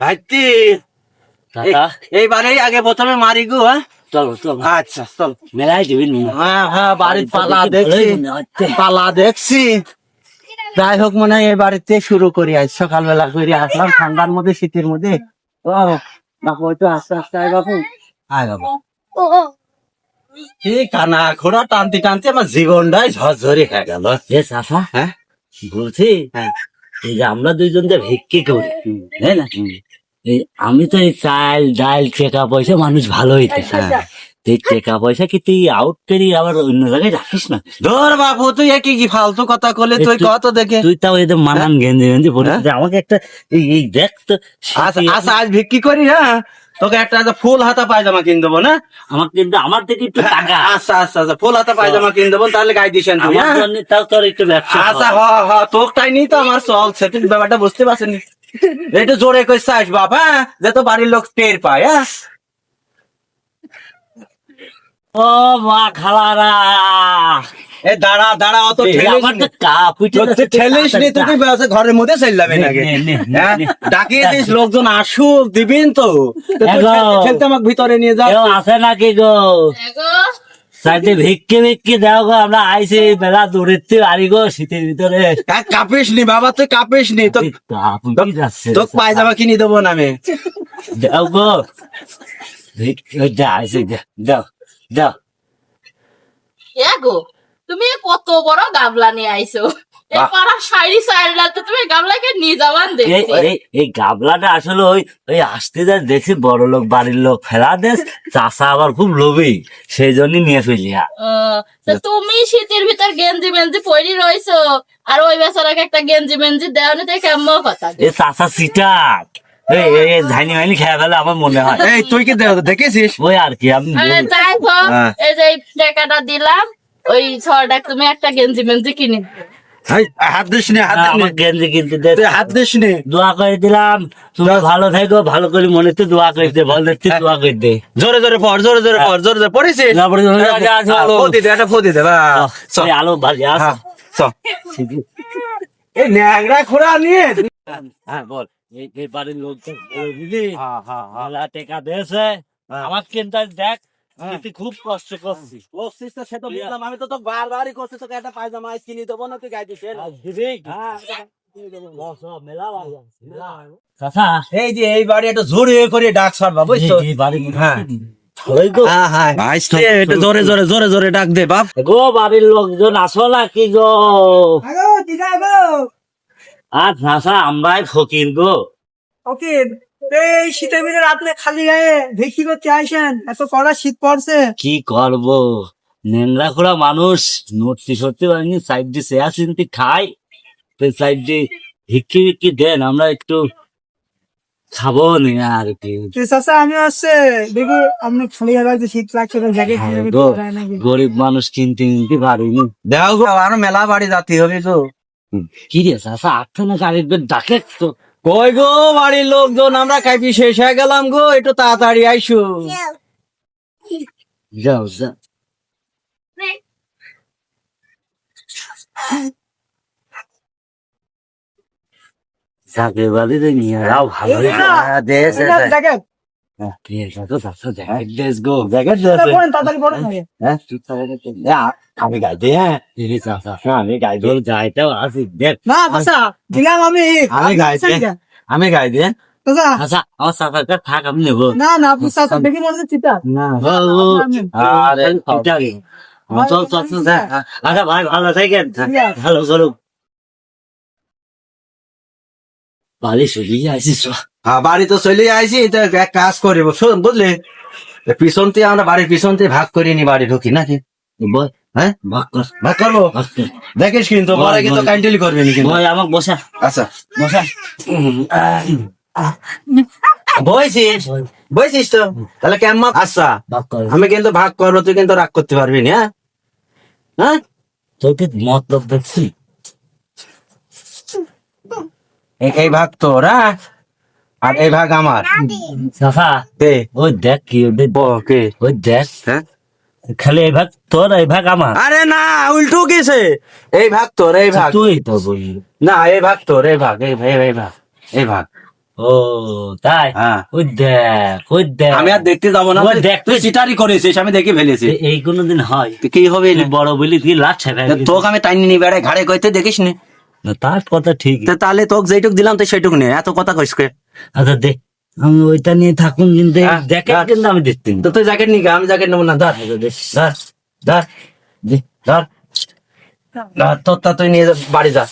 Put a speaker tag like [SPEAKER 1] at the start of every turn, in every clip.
[SPEAKER 1] ভাইতি
[SPEAKER 2] কাকা
[SPEAKER 1] এইবারে আগে প্রথমে মারি গো হ্যাঁ?
[SPEAKER 2] চলো চলো।
[SPEAKER 1] আচ্ছা চল।
[SPEAKER 2] মেলাই দিবি
[SPEAKER 1] হ্যাঁ হ্যাঁ বাড়ির পালা দেখছি। পালা দেখছি। যাই হোক মনে হয় এই বাড়িতে শুরু করি আজ। সকালবেলা করে আসলাম ঠান্ডার মধ্যে শীতের মধ্যে। ও বাপু তো আস্তে আস্তে আয় বাপু। আয় বাবু। এই কানা খোড়া টানতে টানতে আমার জীবনটাই ঝরঝরে হয়ে গেল।
[SPEAKER 2] এ
[SPEAKER 1] হ্যাঁ?
[SPEAKER 2] বলছি
[SPEAKER 1] হ্যাঁ।
[SPEAKER 2] এই যে আমরা দুইজন যে ভিক্ষি করি তাই না? এই আমি তো এই চাল ডাল টেকা পয়সা মানুষ ভালো হইতে তুই টেকা পয়সা কি তুই আউট করি আবার অন্য জায়গায় রাখিস না?
[SPEAKER 1] ধর বাবু তুই একই কি কি ফালতু কথা কলে তুই কত দেখে?
[SPEAKER 2] তুই তাও এদের মানান গেঞ্জি গেঞ্জি পরে আমাকে একটা এই দেখ তো
[SPEAKER 1] আচ্ছা আচ্ছা আজ ভিক্ষি করি হ্যাঁ? তোকে একটা একটা ফুল হাতা পায়জামা কিনে দেবো না?
[SPEAKER 2] আমাকে কিন্তু আমার থেকে একটু টাকা।
[SPEAKER 1] আচ্ছা আচ্ছা আচ্ছা ফুল হাতা পায়জামা কিনে দেবো তাহলে গাই দিছেন তুই
[SPEAKER 2] আমার
[SPEAKER 1] হ্যাঁ?
[SPEAKER 2] তাও তোর একটু ব্যবসা
[SPEAKER 1] আচ্ছা হ হ তোরটাই নি তো আমার চলছে তুই ব্যাপারটা বুঝতে পারছেন একটু জোরে কইস আস বাপ হ্যাঁ? যে তো বাড়ির লোক টের পায় হ্যাঁ?
[SPEAKER 2] ও মা খালারা।
[SPEAKER 1] এ দাঁড়া দাঁড়া অত ঠেলিস নি। তুই ঘরের মধ্যে চাইলাবে নাকি?
[SPEAKER 2] নে, নে, নে,
[SPEAKER 1] হ্যাঁ?
[SPEAKER 2] নে।
[SPEAKER 1] ডাকিয়ে দিস লোকজন আসুক দিবেন তো। আমাকে ভিতরে নিয়ে যা।
[SPEAKER 2] আছে নাকি গো? সাইডে ভিক্ষে ভিক্ষে দাও গো আমরা আইছি মেলা দূরের থেকে আরি গো শীতের ভিতরে।
[SPEAKER 1] কাঁপিস নি বাবা তুই কাঁপিস নি। তো তোক পায়জামা কিনে দেবো না আমি
[SPEAKER 2] দাও গো। যা আইছে যা, দাও দাও।
[SPEAKER 3] বড় গাবলা নিয়ে আইছো। এই
[SPEAKER 1] বাহ।
[SPEAKER 3] শাড়ি সাইডলাতে তুমি গাবলাকে নিয়ে যাবান দেখছি।
[SPEAKER 2] এই এই গাবলাটা আসলে ওই ওই আসতে যা দেখছি বড় লোক বাড়ির লোক ফেলা দেশ চাষা আবার খুব লোভী সেই জন্যই নিয়ে ফেলিয়া
[SPEAKER 3] তুমি শীতের ভিতর গেঞ্জি মেঞ্জি পরি রইছো আর ওই বেচারাকে একটা গেঞ্জি মেঞ্জি দেওয়ানি তাই কেমন কথা
[SPEAKER 2] এ চাষা সিটাক এই এই এই ঝাইনি মাইনি খেয়ে ফেলে আমার মনে হয়।
[SPEAKER 1] এই তুই কি দেখেছিস
[SPEAKER 2] ওই আর কি আমি
[SPEAKER 3] যাই হোক
[SPEAKER 1] হ্যাঁ।
[SPEAKER 3] এই যে টাকাটা দিলাম ওই ছটা তুমি একটা গেঞ্জি মেঞ্জি কিনে।
[SPEAKER 1] হাত দিস নি হাত
[SPEAKER 2] আমার গেঞ্জি কিনতে দে।
[SPEAKER 1] হাত দিস নি।
[SPEAKER 2] দোয়া করে দিলাম। তুমি ভালো থাকো ভালো করে তো দোয়া করে দে ভালো দেখতে দোয়া করে দে।
[SPEAKER 1] জোরে জোরে পড় জোরে জোরে পড় জোরে জোরে পড়েছিস
[SPEAKER 2] তারপরে ধরে আগে আসো।
[SPEAKER 1] ফো দিতে একটা ফো দিতে বা
[SPEAKER 2] আলো ভাজি আসো।
[SPEAKER 1] এই ন্যাংরা খোড়া নিয়ে।
[SPEAKER 2] হ্যাঁ বল। এই এই বাড়ির লোক তো
[SPEAKER 1] হ্যাঁ হ্যাঁ হ্যাঁ।
[SPEAKER 2] মেলা দিয়েছে। আমার কিন্তু দেখ। তুই খুব কষ্ট করছিস
[SPEAKER 1] তো সে তো বুঝলাম আমি তো তোকে বারবারই করছি তোকে একটা পায়জামা আইস কিনে দেবো না তুই গাই দিস হ্যাঁ।
[SPEAKER 2] বস, মেলা বাড়ি আছে, মেলা। বাড়ি। চাচা
[SPEAKER 1] এই যে এই বাড়ি একটা জোরে করে ডাক বুঝছ?
[SPEAKER 2] এই- বাড়ি
[SPEAKER 1] হ্যাঁ। হ্যাঁ। হ্যাঁ জোরে জোরে জোরে জোরে ডাক দে বাপ।
[SPEAKER 2] গো বাড়ির লোকজন আসো না কি গো? আর আমরাই ফকির গো।
[SPEAKER 4] ওকে এই শীতের ভিতরে আপনি খালি গায়ে ভিক্ষি করতে আইসেন এত কড়া শীত পড়ছে।
[SPEAKER 2] কি করব? নেংরা খোড়া মানুষ নড়তে সত্যি পারিনি সাইড দিয়ে চিনতে খাই তো সাইড দিয়ে ভিক্ষি ভিক্ষি দেন আমরা একটু খাব নি আর কি।
[SPEAKER 4] চাচা আমি হচ্ছে দেখি আপনি গায়ে শীত লাগছে জ্যাকেট
[SPEAKER 2] হ্যাঁ গরিব মানুষ কিনতে কিনতে পারিনি।
[SPEAKER 1] দেও গো আরও মেলা বাড়ি যাতে হবে তো।
[SPEAKER 2] কি রে চাচা আটটা না গাড়ির ডাকে তো।
[SPEAKER 1] কই গো বাড়ির লোকজন আমরা খাইপি শেষ হয়ে গেলাম গো একটু তাড়াতাড়ি আইসো।
[SPEAKER 2] যাও। যা যাকে বাড়িতে নিয়ে যাও ভালো
[SPEAKER 1] দেশ আমি গাই দে হ্যাঁ
[SPEAKER 2] আমি গাই দোল যাইতেও আসি
[SPEAKER 4] না দিলাম আমি
[SPEAKER 1] আমি গাই দে আমি গাই দে
[SPEAKER 4] চাচা
[SPEAKER 2] আচ্ছা ভাই ভালো থাকেন ভালো করো বালি শুকিয়ে আসিস
[SPEAKER 1] হ্যাঁ বাড়ি তো চলে আইছি তো এক কাজ করিব। শোন বুঝলি? পিছন থেকে আমরা বাড়ির পিছন থেকে ভাগ করে নি বাড়ি ঢুকি নাকি? হ্যাঁ?
[SPEAKER 2] ভাগ
[SPEAKER 1] করব? দেখিস কিন্তু পরে কিন্তু কাইন্ডলি করবি নি কিন্তু
[SPEAKER 2] আমাকে বসা।
[SPEAKER 1] আচ্ছা।
[SPEAKER 2] বসা।
[SPEAKER 1] বইছিস? বইছিস তো? তাহলে কেমন আচ্ছা আমি কিন্তু ভাগ করব তুই কিন্তু রাগ করতে পারবি না হ্যাঁ? হ্যাঁ?
[SPEAKER 2] তোকে মতলব দেখছি?
[SPEAKER 1] এই- ভাগ তোর হ্যাঁ? আর এই ভাগ আমার।
[SPEAKER 2] সাফা
[SPEAKER 1] কে
[SPEAKER 2] ওই দেখ কি ওই
[SPEAKER 1] ও
[SPEAKER 2] ওই দেখ।
[SPEAKER 1] হ্যাঁ?
[SPEAKER 2] খালি এই ভাগ তোর এই ভাগ আমার।
[SPEAKER 1] আরে না উল্টো কিসে? এই ভাগ তোর এই ভাগ।
[SPEAKER 2] তুই তো বলি।
[SPEAKER 1] না এই ভাগ তোর এই ভাগ এই ভাই এই ভাগ এই ভাগ।
[SPEAKER 2] ও তাই?
[SPEAKER 1] হ্যাঁ।
[SPEAKER 2] ওই দেখ ওই দেখ।
[SPEAKER 1] আমি আর দেখতে যাব না
[SPEAKER 2] ওই দেখ
[SPEAKER 1] তুই চিটারি করেছিস আমি দেখে ফেলেছি।
[SPEAKER 2] এই কোনোদিন হয়।
[SPEAKER 1] কি হবে
[SPEAKER 2] বড় বলি তুই লাট ছেড়ে
[SPEAKER 1] তা তোকে আমি টাইনি নিয়ে বেড়াই ঘাড়ে কইতে দেখিস নি
[SPEAKER 2] তার কথা ঠিক
[SPEAKER 1] তাহলে তোকে যেটুক দিলাম তো সেইটুক নে এত কথা কইস কে?
[SPEAKER 2] আচ্ছা দে। আমি ওইটা নিয়ে থাকুন কিন্তু দেখে
[SPEAKER 1] হ্যাঁ।
[SPEAKER 2] কিন্তু আমি দেখতে
[SPEAKER 1] তো তুই জ্যাকেট নিয়ে আমি জ্যাকেট নেব না ধর। ধর ধর। ধর। ধর তোর তা তুই নিয়ে যা, বাড়ি যা।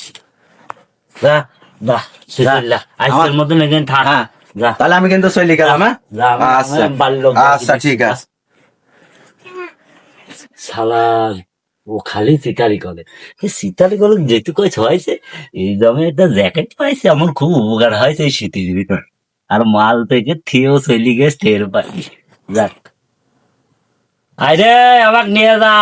[SPEAKER 1] যা
[SPEAKER 2] সেটা আজকের মতন এখানে থাক।
[SPEAKER 1] হ্যাঁ।
[SPEAKER 2] যা।
[SPEAKER 1] তাহলে আমি কিন্তু চলে গেলাম হ্যাঁ?
[SPEAKER 2] যা,
[SPEAKER 1] আচ্ছা। আচ্ছা ঠিক আছে।
[SPEAKER 2] ও খালি শিকারি কলে এই কলে করে কয়েছ হয়েছে, এই দামে একটা জ্যাকেট পাইছে আমার খুব উপকার হয়েছে এই শীতের ভিতর। আর মাল থেকে থিও চলি গেছে, টের পাই যাক। আরে আমাকে নিয়ে যা।